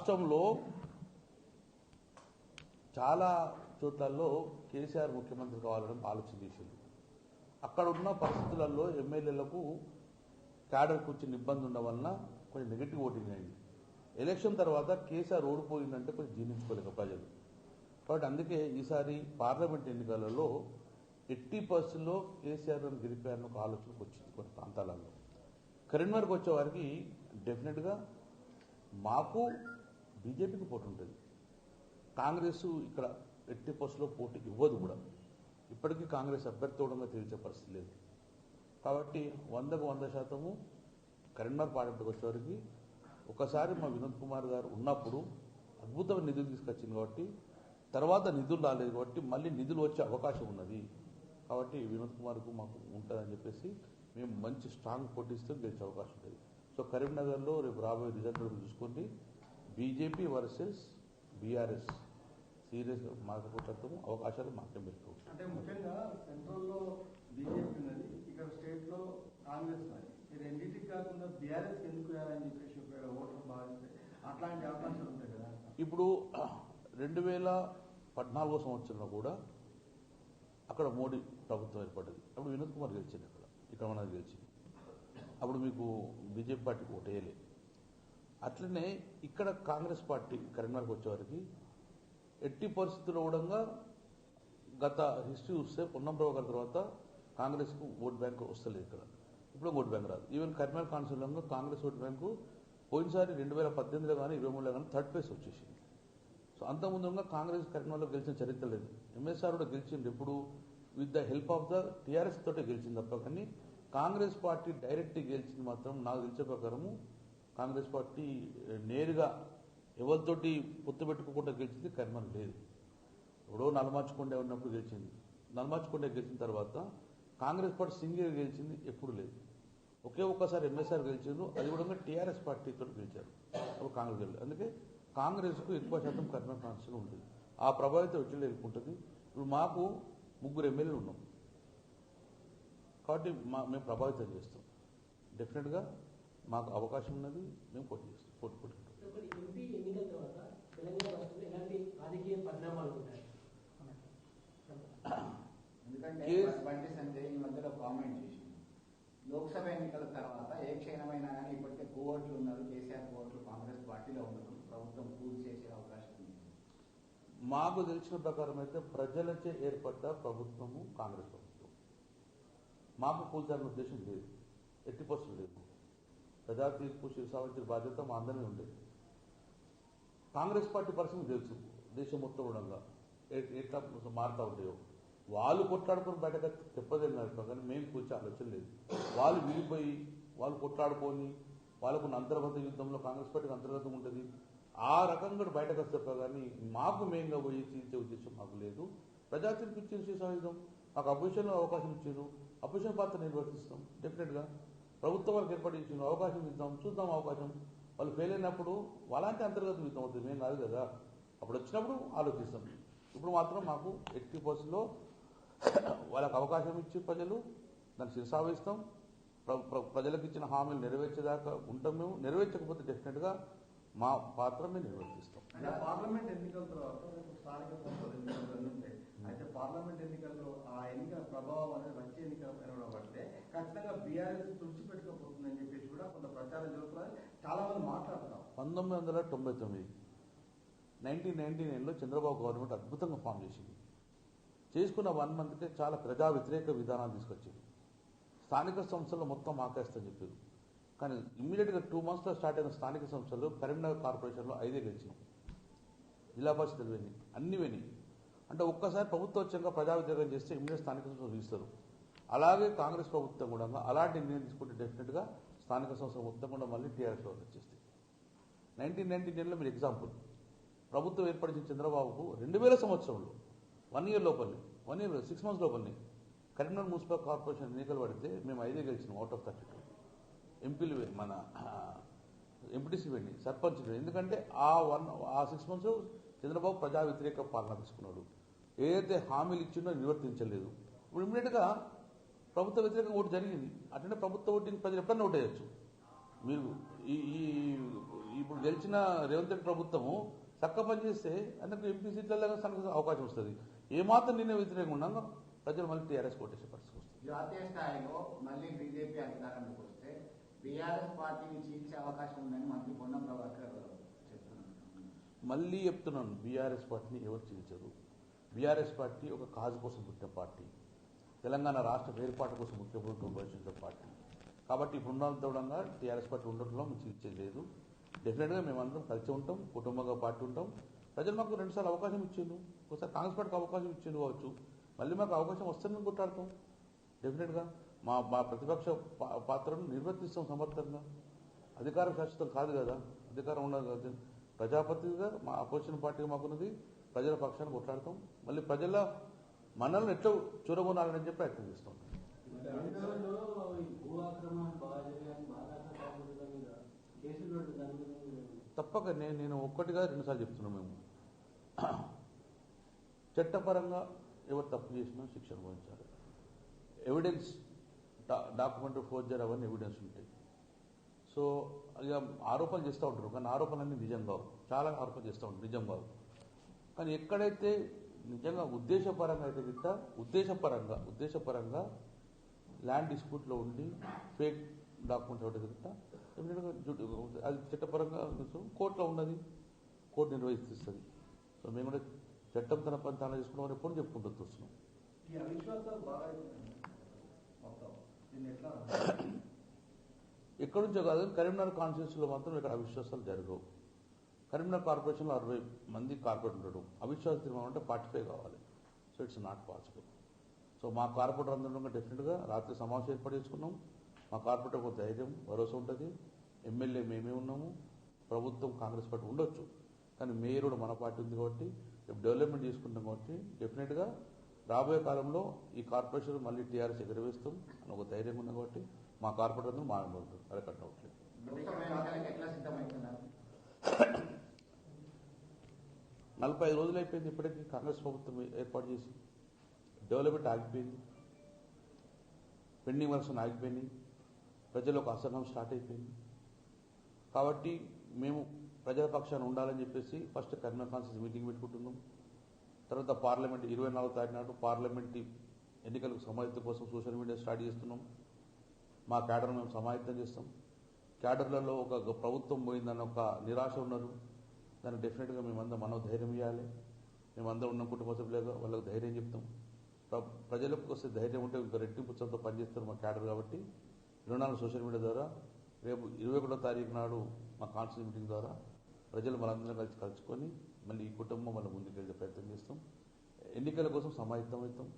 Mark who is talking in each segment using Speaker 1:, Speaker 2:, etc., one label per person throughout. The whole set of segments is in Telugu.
Speaker 1: రాష్ట్రంలో చాలా చోట్లలో కేసీఆర్ ముఖ్యమంత్రి కావాలని ఆలోచన చేసింది. అక్కడ ఉన్న పరిస్థితులలో ఎమ్మెల్యేలకు క్యాడర్కి వచ్చిన ఇబ్బంది ఉండడం వలన కొంచెం నెగిటివ్ ఓటింగ్ అయింది. ఎలక్షన్ తర్వాత కేసీఆర్ ఓడిపోయిందంటే కొంచెం జీర్ణించుకోలేక ప్రజలు. కాబట్టి అందుకే ఈసారి పార్లమెంట్ ఎన్నికలలో ఎట్టి పర్సెంట్లో కేసీఆర్ గెలిపారని ఒక ఆలోచనకు వచ్చింది కొన్ని ప్రాంతాలలో. కరీంనగర్కి వచ్చేవారికి డెఫినెట్గా మాకు బీజేపీకి పోటీ ఉంటుంది. కాంగ్రెస్ ఇక్కడ ఎట్టి పోస్టులో పోటీ ఇవ్వదు కూడా. ఇప్పటికీ కాంగ్రెస్ అభ్యర్థి తేల్చే పరిస్థితి లేదు. కాబట్టి వందకు వంద శాతము కరీంనగర్ పార్లమెంట్కి వచ్చేవారికి ఒకసారి మా వినోద్ కుమార్ గారు ఉన్నప్పుడు అద్భుతమైన నిధులు తీసుకొచ్చింది కాబట్టి తర్వాత నిధులు రాలేదు కాబట్టి మళ్ళీ నిధులు వచ్చే అవకాశం ఉన్నది. కాబట్టి వినోద్ కుమార్కు మాకు ఉంటుందని చెప్పేసి మేము మంచి స్ట్రాంగ్ పోటీస్తూ గెలిచే అవకాశం ఉంటుంది సో కరీంనగర్లో రేపు రాబోయే రిజల్ట్ చూసుకోండి. బీజేపీ వర్సెస్ బీఆర్ఎస్ సీరియస్ మాట్లాడతాము అవకాశాలు మాకే పెట్టుకోవచ్చు.
Speaker 2: అంటే ముఖ్యంగా సెంట్రల్లో బీజేపీ ఉన్నది ఇక్కడ స్టేట్లో కాంగ్రెస్ ఉన్నది ఈ రెండింటికి కాకుండా బీఆర్ఎస్ ఎందుకు వేయాలని చెప్పేసి ఓటర్ భావిస్తే అట్లాంటి అవకాశాలు ఉంటాయి కదా.
Speaker 1: ఇప్పుడు రెండు వేల పద్నాలుగో సంవత్సరంలో కూడా అక్కడ మోడీ ప్రభుత్వం ఏర్పడ్డది. అప్పుడు వినోద్ కుమార్ గెలిచింది అక్కడ ఇక్కడ మనది గెలిచింది. అప్పుడు మీకు బీజేపీ పార్టీకి ఓటేయలే అట్లనే ఇక్కడ కాంగ్రెస్ పార్టీ కరీంనగర్కి వచ్చేవారికి ఎట్టి పరిస్థితుల్లో కూడా గత హిస్టరీ చూస్తే పొన్నంరావు గారి తర్వాత కాంగ్రెస్కు ఓట్ బ్యాంక్ వస్తలేదు ఇక్కడ. ఇప్పుడు ఓట్ బ్యాంక్ రాదు. ఈవెన్ కరీంనగర్ కాన్స్టిట్యూన్లో కాంగ్రెస్ ఓట్ బ్యాంకు పోయినసారి రెండు వేల పద్దెనిమిదిలో కానీ ఇరవై మూడులో కానీ థర్డ్ ప్లేస్ వచ్చేసింది. సో అంత ముందుగా కాంగ్రెస్ కరీంనగర్లో గెలిచిన చరిత్ర లేదు. ఎంఎస్ఆర్ కూడా గెలిచింది ఎప్పుడు with the help of the TRS తోటే గెలిచింది తప్ప కానీ కాంగ్రెస్ పార్టీ డైరెక్ట్ గెలిచింది మాత్రం నాకు తెలిసే ప్రకారము కాంగ్రెస్ పార్టీ నేరుగా ఎవరితోటి పొత్తు పెట్టుకోకుండా గెలిచింది కరీంనగర్ లేదు. ఎవడో నలమార్చుకుండే ఉన్నప్పుడు గెలిచింది. నలమార్చుకుండే గెలిచిన తర్వాత కాంగ్రెస్ పార్టీ సింగిల్ గెలిచింది ఎప్పుడు లేదు. ఒకే ఒక్కసారి ఎంఎస్ఆర్ గెలిచారు అది కూడా టీఆర్ఎస్ పార్టీతో గెలిచారు. అప్పుడు కాంగ్రెస్ గెలిచారు. అందుకే కాంగ్రెస్కు ఎక్కువ శాతం కర్మ కాన్స్టిట్యూషన్ ఉంటుంది ఆ ప్రభావితం వచ్చి ఉంటుంది. ఇప్పుడు మాకు ముగ్గురు ఎమ్మెల్యేలు ఉన్నాం. కాబట్టి మా మేము ప్రభావితం చేస్తాం. డెఫినెట్గా మాకు అవకాశం ఉన్నది మేము పోటీ చేస్తాం పోటీ పెట్టుకుంటాం.
Speaker 3: ఒకటి ఎంపీ ఎన్నికల తర్వాత తెలంగాణ రాష్ట్రంలో ఎలాంటి రాజకీయ పరిణామాలు ఉంటాయి?
Speaker 4: ఎందుకంటే
Speaker 1: కేస్-
Speaker 4: బండి సంజయ్ ఈ మధ్యలో కామెంట్ చేసింది. లోక్సభ ఎన్నికల తర్వాత ఏ క్షణమైనా కానీ ఇప్పటికే కోవట్లు ఉన్నారు కేసీఆర్ కోవట్లు కాంగ్రెస్ పార్టీలో ఉన్నారు ప్రభుత్వం పూర్తి చేసే అవకాశం ఉంది.
Speaker 1: మాకు తెలిసిన ప్రకారం అయితే ప్రజలచే ఏర్పడ్డ ప్రభుత్వము కాంగ్రెస్ ప్రభుత్వం. మాకు కూల్చాలని ఉద్దేశం లేదు. ఎట్టి పర్సెంట్ లేదు. ప్రజా తీర్పు శిరసావించిన బాధ్యత మా అందరినీ ఉండేది కాంగ్రెస్ పార్టీ పరిస్థితి తెలుసు దేశం మొత్తం ఉండగా. ఎట్లా మారుతా ఉంటాయో వాళ్ళు కొట్లాడుకొని బయటకు చెప్పదేన్నారు కానీ మేము కూర్చో ఆలోచన లేదు. వాళ్ళు విడిపోయి వాళ్ళు కొట్లాడుకొని వాళ్ళకు అంతర్గత యుద్ధంలో కాంగ్రెస్ పార్టీకి అంతర్గతం ఉంటుంది. ఆ రకంగా బయటకు వస్తే కానీ మాకు మెయిన్గా పోయి తీర్చే ఉద్దేశం మాకు లేదు. ప్రజా తీర్పు ఇచ్చిన మాకు అపోజిషన్లో అవకాశం ఇచ్చారు. అపోజిషన్ పాత్ర నిర్వర్తిస్తాం డెఫినెట్గా. ప్రభుత్వం వాళ్ళకి ఏర్పాటు ఇచ్చిన అవకాశం ఇద్దాం చూద్దాం అవకాశం. వాళ్ళు ఫెయిల్ అయినప్పుడు వాళ్ళంటే అంతర్గత యుద్ధం అవుతుంది మేము కాదు కదా. అప్పుడు వచ్చినప్పుడు ఆలోచిస్తాం. ఇప్పుడు మాత్రం మాకు ఎట్టి పర్సెంట్లో వాళ్ళకు అవకాశం ఇచ్చి ప్రజలు దాన్ని శిరసావిస్తాం ప్ర- ప్ర- ప్రజలకు ఇచ్చిన హామీలు నెరవేర్చేదాకా ఉంటాం మేము. నెరవేర్చకపోతే డెఫినెట్గా మా పాత్ర మేము నిర్వర్తిస్తాం.
Speaker 2: పార్లమెంట్ ఎన్నికల తర్వాత స్థానిక సంస్థల ఎన్నికలు అయితే పార్లమెంట్ ఎన్నికల్లో ఆ ఎన్నికల ప్రభావం అనేది వచ్చే ఎన్నికల ఖచ్చితంగా బీఆర్ఎస్ తుడిచిపెట్టుకోబోతుందని చెప్పేసి కూడా కొంత ప్రచారం జరుగుతున్నది. చాలా మంది మాట్లాడుతున్నారు.
Speaker 1: పంతొమ్మిది వందల తొంభై తొమ్మిది నైన్టీన్ నైన్టీ నైన్లో చంద్రబాబు గవర్నమెంట్ అద్భుతంగా ఫామ్ చేసింది. చేసుకున్న వన్ మంత్కే చాలా ప్రజా వ్యతిరేక విధానాలు తీసుకొచ్చింది. స్థానిక సంస్థల్లో మొత్తం ఆకేస్తని చెప్పారు. కానీ ఇమ్మీడియట్గా టూ మంత్స్లో స్టార్ట్ అయిన స్థానిక సంస్థలు కరీంనగర్ కార్పొరేషన్లో ఐదే గెలిచినాం. జిల్లా పరిషత్లు విని అన్ని విని అంటే ఒక్కసారి ప్రభుత్వం వచ్చాక ప్రజా వ్యతిరేకం చేస్తే ఇమ్మీడియట్ స్థానిక సంస్థలు ఇస్తారు అలాగే కాంగ్రెస్ ప్రభుత్వం కూడా అలాంటి నిర్ణయం తీసుకుంటే డెఫినెట్గా స్థానిక సంస్థ మొత్తం కూడా మళ్ళీ టీఆర్ఎస్లో వచ్చేస్తాయి. నైన్టీన్ నైన్టీ టెన్లో మీరు ఎగ్జాంపుల్ ప్రభుత్వం ఏర్పడిన చంద్రబాబుకు రెండు వేల సంవత్సరంలో వన్ ఇయర్ లోపలనే వన్ ఇయర్ సిక్స్ మంత్స్ లోపలనే కరీంనగర్ మున్సిపల్ కార్పొరేషన్ ఎన్నికలు పడితే మేము ఐదే గెలిచినాం అవుట్ ఆఫ్ థర్టీ టూ ఎంపీలు మన ఎంపీటీసీ వెళ్ళి సర్పంచ్ ఎందుకంటే ఆ వన్ ఆ సిక్స్ మంత్స్ చంద్రబాబు ప్రజా వ్యతిరేక పాలన తీసుకున్నాడు. ఏదైతే హామీలు ఇచ్చిందో నిర్వర్తించలేదు ఇప్పుడు ఇమ్మీడియట్గా ప్రభుత్వ వ్యతిరేక ఓటు జరిగింది. అట్లనే ప్రభుత్వ ఓటింగ్ ప్రజలు ఎప్పుడన్నా ఓటేయచ్చు. మీరు ఈ ఇప్పుడు గెలిచిన రేవంత్ రెడ్డి ప్రభుత్వము చక్క పని చేస్తే అందుకు ఎంపీ సీట్లలో తనకు అవకాశం వస్తుంది. ఏమాత్రం నిన్న వ్యతిరేకంగా ఉన్నాగా ప్రజలు మళ్ళీ టీఆర్ఎస్ కొట్టేసే పరిస్థితి వస్తుంది
Speaker 4: జాతీయ స్థాయిలో మళ్ళీ బీజేపీ అధికారంలోకి వస్తే బీఆర్ఎస్ పార్టీని చీల్చే అవకాశం ఉందని మంత్రి పొన్నం ప్రభాకర్
Speaker 1: మళ్ళీ చెప్తున్నాను బీఆర్ఎస్ పార్టీని ఎవరు చీల్చరు? బీఆర్ఎస్ పార్టీ ఒక కాజు కోసం పుట్టిన పార్టీ. తెలంగాణ రాష్ట్ర ఏర్పాటు కోసం ముఖ్యప్రభుత్వం భవిష్యత్తు పార్టీ. కాబట్టి ఇప్పుడు ఉన్నంతగా టీఆర్ఎస్ పార్టీ ఉండటంలో మేము చికిత్స లేదు. డెఫినెట్గా మేమందరం కలిసి ఉంటాం కుటుంబంగా పార్టీ ఉంటాం. ప్రజలు మాకు రెండుసార్లు అవకాశం ఇచ్చిండు ఒకసారి కాంగ్రెస్ పార్టీకి అవకాశం ఇచ్చిండు కావచ్చు. మళ్ళీ మాకు అవకాశం వస్తుందని కొట్లాడతాం. డెఫినెట్గా మా మా ప్రతిపక్ష పాత్రను నిర్వర్తిస్తాం సమర్థంగా. అధికారం శాశ్వతం కాదు కదా. అధికారం ఉండదు కదా ప్రజాపతిగా మా అపోజిషన్ పార్టీగా మాకున్నది. ప్రజల పక్షాన్ని కొట్లాడతాం. మళ్ళీ ప్రజల మనల్ని ఎట్లా చూరగొనాలని చెప్పి ప్రయత్నం చేస్తాం తప్పక నేను నేను ఒక్కటిగా రెండుసార్లు చెప్తున్నాను మేము. చట్టపరంగా ఎవరు తప్పు చేసినా శిక్ష అనుభవించాలి. ఎవిడెన్స్ డాక్యుమెంట్ ఫోర్జర్ అవన్నీ ఎవిడెన్స్ ఉంటాయి. సో ఇక ఆరోపణలు చేస్తూ ఉంటారు. కానీ ఆరోపణలన్నీ నిజం కావు. చాలా ఆరోపణలు చేస్తూ ఉంటారు. నిజం కావు. కానీ ఎక్కడైతే నిజంగా ఉద్దేశపరంగా అయితే గిట్ట ఉద్దేశపరంగా ఉద్దేశపరంగా ల్యాండ్ డిస్ప్యూట్లో ఉండి ఫేక్ డాక్యుమెంట్స్ ఒకటి గిట్ట అది చట్టపరంగా కోర్టులో ఉన్నది. కోర్టు నిర్వహిస్తుంది. సో మేము కూడా చట్టం తన పని తాను చేసుకున్నామని ఎప్పుడు చెప్పుకుంటూ
Speaker 2: ఎట్లా
Speaker 1: ఎక్కడి నుంచో కాదు కరీంనగర్ కాన్స్టిట్యూన్సీలో మాత్రం ఇక్కడ అవిశ్వాసాలు జరగవు. కరీంనగర్ కార్పొరేషన్లో అరవై మంది కార్పొరేట్ ఉండడం అవిశ్వాస తీర్మానం అంటే ఫార్టీ ఫైవ్ కావాలి. So it's not possible so మా కార్పొరేటర్ అందరం డెఫినెట్గా రాత్రి సమావేశం ఏర్పాటు చేసుకున్నాం. మా కార్పొరేటర్ ఒక ధైర్యం భరోసా ఉంటుంది. ఎమ్మెల్యే మేమే ఉన్నాము. ప్రభుత్వం కాంగ్రెస్ పార్టీ ఉండొచ్చు. కానీ మేయర్ కూడా మన పార్టీ ఉంది కాబట్టి డెవలప్మెంట్ చేసుకుంటాం కాబట్టి డెఫినెట్గా రాబోయే కాలంలో ఈ కార్పొరేషన్ మళ్ళీ టీఆర్ఎస్ ఎగరవేస్తాం అని ఒక ధైర్యం ఉంది కాబట్టి మా కార్పొరేటర్ అందరూ మా వెంట ఉంటారు అరకట్ట అవట్లేదు
Speaker 4: లోక్సభ ఎన్నికలకు ఎట్లా సిద్ధమవుతున్నారు
Speaker 1: నలభై ఐదు రోజులు అయిపోయింది ఇప్పటికీ కాంగ్రెస్ ప్రభుత్వం ఏర్పాటు చేసి. డెవలప్మెంట్ ఆగిపోయింది. పెండింగ్ వర్క్స్ ఆగిపోయినాయి. ప్రజలకు అసహనం స్టార్ట్ అయిపోయింది. కాబట్టి మేము ప్రజల పక్షాన ఉండాలని చెప్పేసి ఫస్ట్ కన్వీనర్ కాన్ఫరెన్స్ మీటింగ్ పెట్టుకుంటున్నాం. తర్వాత పార్లమెంట్ ఇరవై నాలుగు తారీఖు నాడు పార్లమెంట్ ఎన్నికలకు సమాయత్తం కోసం సోషల్ మీడియా స్టార్ట్ చేస్తున్నాం. మా క్యాడర్ మేము సమాయత్తం చేస్తాం. క్యాడర్లలో ఒక ప్రభుత్వం పోయిందన్న ఒక నిరాశ ఉన్నారు. దానికి డెఫినెట్గా మేమందరం మనం ధైర్యం ఇవ్వాలి మేమందరం ఉన్న కుటుంబ సభ్యులుగా వాళ్ళకి ధైర్యం చెప్తాం. ప్రజలకు వస్తే ధైర్యం ఉంటే ఇంకా రెట్టింపు ఉత్సాహంతో పనిచేస్తారు మా క్యాడర్ కాబట్టి ఇరవై నాలుగు సోషల్ మీడియా ద్వారా రేపు ఇరవై ఒకటో తారీఖు నాడు మా కాన్స్టిట్యూన్ మీటింగ్ ద్వారా ప్రజలు మనందరం కలిసి కలుసుకొని మళ్ళీ ఈ కుటుంబం మళ్ళీ ముందుకెళ్ళే ప్రయత్నం చేస్తాం. ఎన్నికల కోసం సమాయత్తం అవుతాం.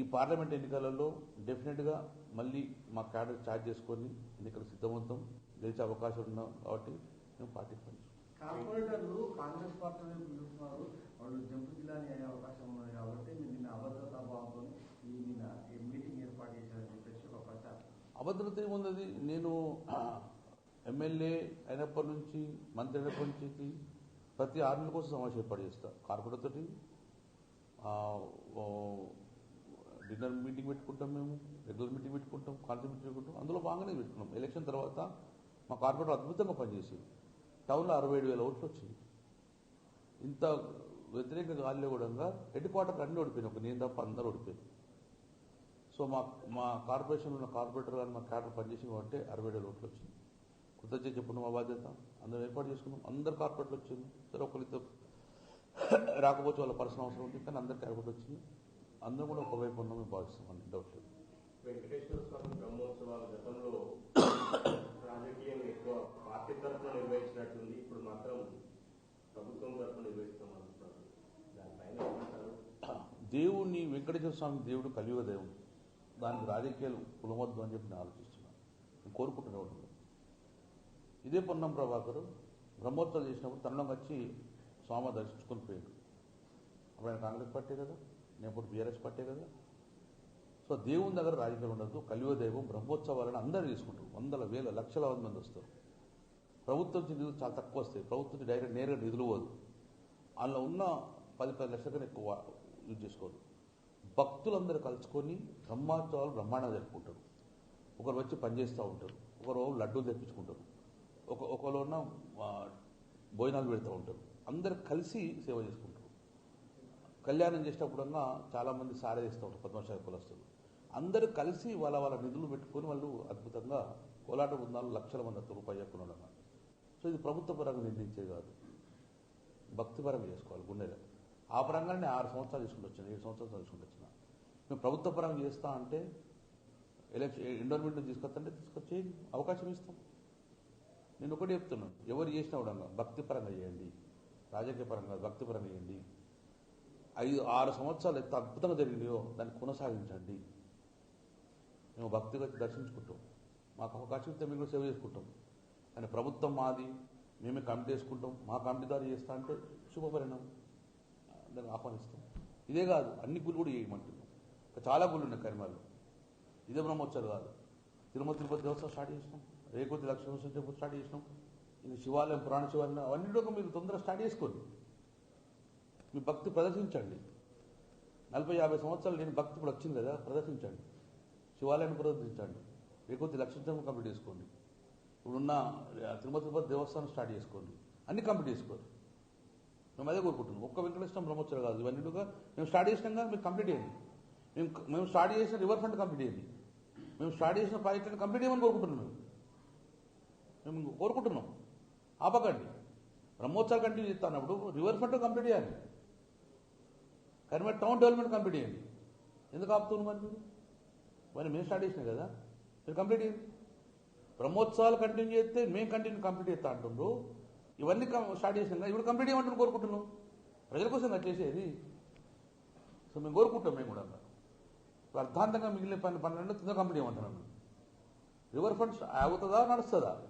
Speaker 1: ఈ పార్లమెంట్ ఎన్నికలలో డెఫినెట్గా మళ్ళీ మా క్యాడర్ ఛార్జ్ చేసుకొని ఎన్నికలకు సిద్ధమవుతాం. గెలిచే అవకాశం ఉన్నాం కాబట్టి మేము పార్టీ
Speaker 2: కార్పొరేటర్లు కాంగ్రెస్ పార్టీ వైపు చూస్తున్నారు వాళ్ళు జంపు అయ్యే అవకాశం కాబట్టి నిన్న అభద్రతా భావంతో ఈ నిన్న ఈ మీటింగ్ ఏర్పాటు చేశారని చెప్పేసి ఒక ప్రచారం.
Speaker 1: అభద్రత ఏమున్నది నేను ఎమ్మెల్యే అయినప్పటి నుంచి మంత్రి అయినప్పటి నుంచి ప్రతి ఆరు నెలల కోసం సమావేశం ఏర్పాటు చేస్తా. కార్పొరేటర్ తోటి డిన్నర్ మీటింగ్ పెట్టుకుంటాం మేము రెగ్యులర్ మీటింగ్ పెట్టుకుంటాం మీటింగ్ పెట్టుకుంటాం. అందులో బాగానే పెట్టుకున్నాం. ఎలక్షన్ తర్వాత మా కార్పొరేటర్ అద్భుతంగా పనిచేసింది. టౌన్లో అరవై ఏడు వేల ఓట్లు వచ్చింది. ఇంత వ్యతిరేక గాలిలో కూడా హెడ్ క్వార్టర్ అన్ని ఓడిపోయినాయి. ఒక నేను తప్ప అందరూ ఓడిపోయింది సో మా మా కార్పొరేషన్లో ఉన్న కార్పొరేటర్ కానీ మా క్యాడర్ పనిచేసి కాబట్టి అరవై ఏడు ఓట్లు వచ్చింది. కృతజ్ఞత చెప్పుకున్న మా బాధ్యత. అందరం ఏర్పాటు చేసుకున్నాం. అందరు కార్పొరేట్లు వచ్చింది సరే ఒకరితో రాకపోతే వాళ్ళ పర్సనల్ అవసరం ఉంది. కానీ అందరు కార్పొరేట్ వచ్చింది. అందరం కూడా ఒకవైపు ఉన్నామని భావిస్తాం అని డౌట్ లేదు.
Speaker 5: వెంకటేశ్వర స్వామి బ్రహ్మోత్సవాల గతంలో పార్టీ తరఫున నిర్వహించినట్టుంది. ఇప్పుడు మాత్రం ప్రభుత్వం తరఫున నిర్వహిస్తామంటున్నారు దానిపైన
Speaker 1: దేవుణ్ణి వెంకటేశ్వర స్వామి దేవుడు కలియుగ దేవుడు దానికి రాజకీయాలు కులవద్దు అని చెప్పి నేను ఆలోచిస్తున్నాను. నేను కోరుకుంటున్నాను ఇదే పొన్నం ప్రభాకరు బ్రహ్మోత్సవాలు చేసినప్పుడు తనలోకి వచ్చి స్వామి దర్శించుకొని పోయాడు. అప్పుడు ఆయన కాంగ్రెస్ పార్టీ కదా నేను ఇప్పుడు బీఆర్ఎస్ పార్టీ కదా. సో దేవుని దగ్గర రాజకీయాలు ఉండదు కలియుగ దైవం బ్రహ్మోత్సవాలను అందరూ తీసుకుంటారు వందల వేల లక్షల మంది వస్తారు. ప్రభుత్వం నుంచి నిధులు చాలా తక్కువ వస్తాయి. ప్రభుత్వం నుంచి డైరెక్ట్ నేరుగా నిధులు పోదు. అందులో ఉన్న పది పది లక్షల కన్నా ఎక్కువ యూజ్ చేసుకోదు భక్తులందరూ కలుసుకొని బ్రహ్మోత్సవాలు బ్రహ్మాండం జరుపుకుంటారు. ఒకరు వచ్చి పనిచేస్తూ ఉంటారు. ఒకరు లడ్డూలు తెప్పించుకుంటారు. ఒక ఒకరు ఉన్న భోజనాలు పెడతా ఉంటారు. అందరు కలిసి సేవ చేసుకుంటారు. కళ్యాణం చేసేటప్పుడన్నా చాలామంది సారే చేస్తూ ఉంటారు పద్మశాఖ కులస్తులు. అందరూ కలిసి వాళ్ళ వాళ్ళ నిధులు పెట్టుకొని వాళ్ళు అద్భుతంగా కోలాట బృందాలు లక్షల మంది వస్తారు చెప్పుకున్నారు సో ఇది ప్రభుత్వ పరంగా నిర్ణయించేది కాదు. భక్తిపరంగా చేసుకోవాలి గుండెలో. ఆ పరంగానే నేను ఆరు సంవత్సరాలు తీసుకుంటూ వచ్చిన ఏడు సంవత్సరాలు తీసుకుంటూ వచ్చిన. మేము ప్రభుత్వ పరంగా చేస్తా అంటే ఎలక్షన్ ఎండోర్మెంట్ తీసుకొస్తాంటే తీసుకొచ్చి అవకాశం ఇస్తాం. నేను ఒకటి చెప్తున్నాను ఎవరు చేసినా కూడా భక్తి పరంగా చేయండి. రాజకీయ పరంగా భక్తి పరంగా చేయండి. ఐదు ఆరు సంవత్సరాలు ఎంత అద్భుతంగా జరిగినాయో దాన్ని కొనసాగించండి. మేము భక్తిగా దర్శించుకుంటాం. మాకు అవకాశం ఇస్తే మేము కూడా సేవ చేసుకుంటాం. కానీ ప్రభుత్వం మాది మేమే కమిటీ వేసుకుంటాం. మా కమిటీ ద్వారా చేస్తా అంటే శుభపరిణామం. దాన్ని ఆహ్వానిస్తాం. ఇదే కాదు అన్ని గుళ్ళు కూడా చేయమంటున్నాం. చాలా గుళ్ళు ఉన్నాయి కరిమాల్లో ఇదే బ్రహ్మోత్సవాలు కాదు. తిరుమల తిరుపతి దేవస్థానం స్టార్ట్ చేసినాం. రేకొద్ది లక్ష దేవస్థానం స్టార్ట్ చేసినాం. ఇది శివాలయం పురాణ శివాలయం అవన్నీ కూడా మీరు తొందరగా స్టార్ట్ చేసుకోండి. మీ భక్తి ప్రదర్శించండి. నలభై యాభై సంవత్సరాలు నేను భక్తి ఇప్పుడు వచ్చింది కదా ప్రదర్శించండి. శివాలయాన్ని ప్రదర్శించండి. రేకొద్ది లక్ష కంప్లీట్ చేసుకోండి. ఇప్పుడున్న తిరుమల తిరుపతి దేవస్థానం స్టార్ట్ చేసుకోండి. అన్ని కంప్లీట్ చేసుకోండి. మేము అదే కోరుకుంటున్నాం. ఒక్క వెంకటేశ్వరం బ్రహ్మోత్సవం కాదు. ఇవన్నీ మేము స్టార్ట్ చేసినాక మీరు కంప్లీట్ చేయండి. మేము మేము స్టార్ట్ చేసిన రివర్ ఫ్రంట్ కంప్లీట్ చేయండి. మేము స్టార్ట్ చేసిన ప్రాజెక్టుని కంప్లీట్ చేయమని కోరుకుంటున్నాం మేము. మేము కోరుకుంటున్నాం. ఆపకండి. బ్రహ్మోత్సవాలు కంటిన్యూ చేస్తున్నప్పుడు రివర్ ఫ్రంట్ కంప్లీట్ చేయాలి. కానీ మరి టౌన్ డెవలప్మెంట్ కంప్లీట్ చేయండి. ఎందుకు ఆపుతున్నాం మరి మీరు? మరి మేము స్టార్ట్ చేసినాం కదా. మీరు కంప్లీట్ చేయండి. బ్రహ్మోత్సవాలు కంటిన్యూ చేస్తే మేము కంటిన్యూ కంప్లీట్ చేస్తా అంటుండ్రు. ఇవన్నీ స్టార్ట్ చేసినాం కదా ఇప్పుడు కంప్లీట్ చేయమంటున్నాం కోరుకుంటున్నాం? ప్రజల కోసం కదా చేసేది? సో మేము కోరుకుంటాం మేము కూడా అర్థాంతంగా మిగిలిన పని పన్నెండు తొందరగా కంప్లీట్ చేయమంటున్నాం. రివర్ ఫ్రంట్ ఆగుతుందా నడుస్తుందా?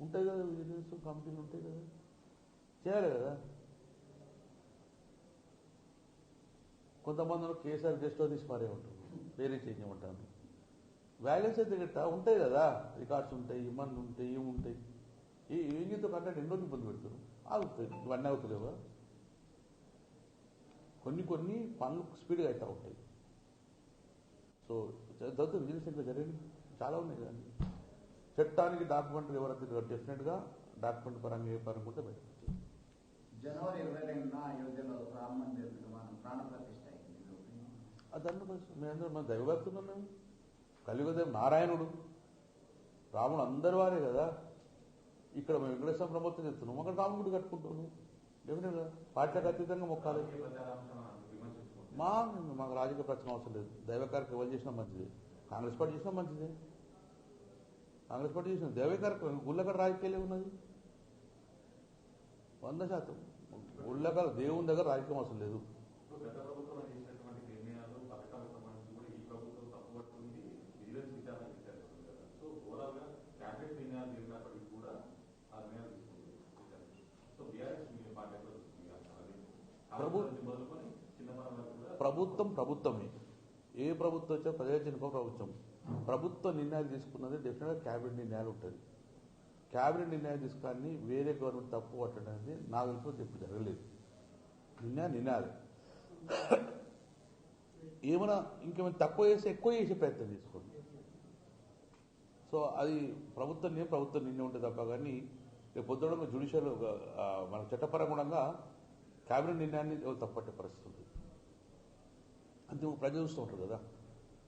Speaker 1: ఉంటాయి కదా విజిలెన్స్ కంపెనీలు ఉంటాయి కదా. చేయాలి కదా? కొంతమంది కేసీఆర్ గెస్ట్లో హౌస్ తీసి మారే ఉంటారు. వేరే చేంజ్ చేయమంటారు వ్యాలెన్స్ అయితే గట్ట ఉంటాయి కదా. రికార్డ్స్ ఉంటాయి ఇమ్మన్లు ఉంటాయి ఇవి ఉంటాయి. ఈ ఏం కంటే ఎన్నో ఇబ్బంది పెడతారు ఆగుతాయి. ఇవన్నీ అవుతలేవా కొన్ని కొన్ని పనులు స్పీడ్గా అవుతూ ఉంటాయి. సో చదువుతూ విజిలెన్స్ జరిగింది. చాలా ఉన్నాయి కదండి చట్టానికి డాక్యుమెంట్ ఎవరైతే డెఫినెట్గా డాక్యుమెంట్ పరంగా ఏ పరంగా ఉంటే బయటకు
Speaker 4: జనవరి ఇరవై రెండున అయోధ్యలో రామ మందిర్ నిర్మాణం ప్రాణ opinion?
Speaker 1: అదన్న మేమందరం మన దైవభక్తులు మేము కలియుగదేవం నారాయణుడు. రాముడు అందరి వారే కదా. ఇక్కడ మేము వెంకటేశ్వర ప్రభుత్వం చెప్తున్నాం అక్కడ రాముడు గుడి కట్టుకుంటున్నాం డెఫినెట్గా పార్టీలకు అతీతంగా మొక్కాలి. మా మాకు రాజకీయ ప్రశ్న అవసరం లేదు. దైవ కార్యక్రమం ఎవరు చేసినా మంచిది. కాంగ్రెస్ పార్టీ చేసినా మంచిదే. కాంగ్రెస్ పార్టీ చేసిన దైవ కార్యక్రమం గుళ్ళకడ రాజకీయాలే ఉన్నది. వంద శాతం. గుళ్ళకడ దేవుని దగ్గర రాజకీయం అవసరం లేదు
Speaker 6: ఇప్పుడు గత ప్రభుత్వం చేసినటువంటి నిర్ణయాలు పథకాలకు సంబంధించి కూడా ఈ ప్రభుత్వం తప్పుపడుతుంది విజిలెన్స్ విచారణ విచారిస్తుంది కదా సో ఓవరాల్గా క్యాబినెట్ నిర్ణయాలు జరిగినప్పటికీ కూడా ఆ నిర్ణయాలు తీసుకుంటుంది సో బీఆర్ఎస్ మీ పార్టీ ఎక్కడ వస్తుంది అది
Speaker 1: ప్రభు-
Speaker 6: కాంగ్రెస్ నుంచి మొదలుకొని చిన్నమనం వరకు కూడా
Speaker 1: ప్రభుత్వం ప్రభుత్వమే. ఏ ప్రభుత్వం వచ్చా ప్రజాజనిక ప్రభుత్వం. ప్రభుత్వ నిర్ణయాలు తీసుకున్నది డెఫినెట్గా క్యాబినెట్ నిర్ణయాలు ఉంటుంది క్యాబినెట్ నిర్ణయాలు తీసుకుని వేరే గవర్నమెంట్ తప్పు పట్టడానికి నా నాకు తెలిసి జరగలేదు. నిర్ణయాలు నిర్ణయాలు ఏమైనా ఇంకేమైనా తక్కువ చేసి ఎక్కువ చేసే ప్రయత్నం చేసుకోండి. సో అది ప్రభుత్వం నిర్ణయం నిర్ణయం ఉంటుంది తప్ప కానీ రేపు పొద్దున జుడిషియల్ మన చట్టపరంగా క్యాబినెట్ నిర్ణయాన్ని తప్పట్టే పరిస్థితి ఉంటుంది అంతే ప్రజలు చూస్తూ ఉంటారు కదా.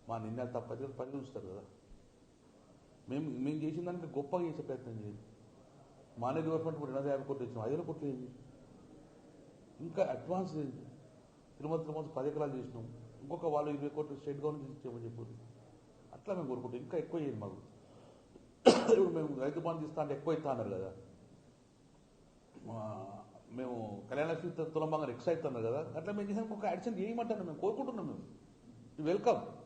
Speaker 1: మా నిన్న తప్ప ప్రజలు చూస్తారు కదా. మేము మేము చేసిన దానికి గొప్పగా చేసే ప్రయత్నం చేయండి. మానే గవర్నమెంట్ ఇప్పుడు రెండు వందల యాభై కోట్లు ఇచ్చాం ఐదు కోట్లు ఏంది ఇంకా అడ్వాన్స్ ఏంది తిరుమల తిరుమల పది ఎకరాలు చేసినాం. ఇంకొక వాళ్ళు ఇరవై కోట్లు స్టేట్ గవర్నమెంట్ ఇచ్చామని చెప్పారు. అట్లా మేము కోరుకుంటాం. ఇంకా ఎక్కువ చేయండి మాకు. ఇప్పుడు మేము రైతు బంధు ఇస్తా అంటే ఎక్కువ ఇస్తా అన్నారు కదా. మా- తులంబంగా కళ్యాణ ఎక్స్ అవుతున్నారు కదా? అట్లా మేము చేసాం ఒక యాక్షన్ చేయమంటాను మేము కోరుకుంటున్నాం మేము. వెల్కమ్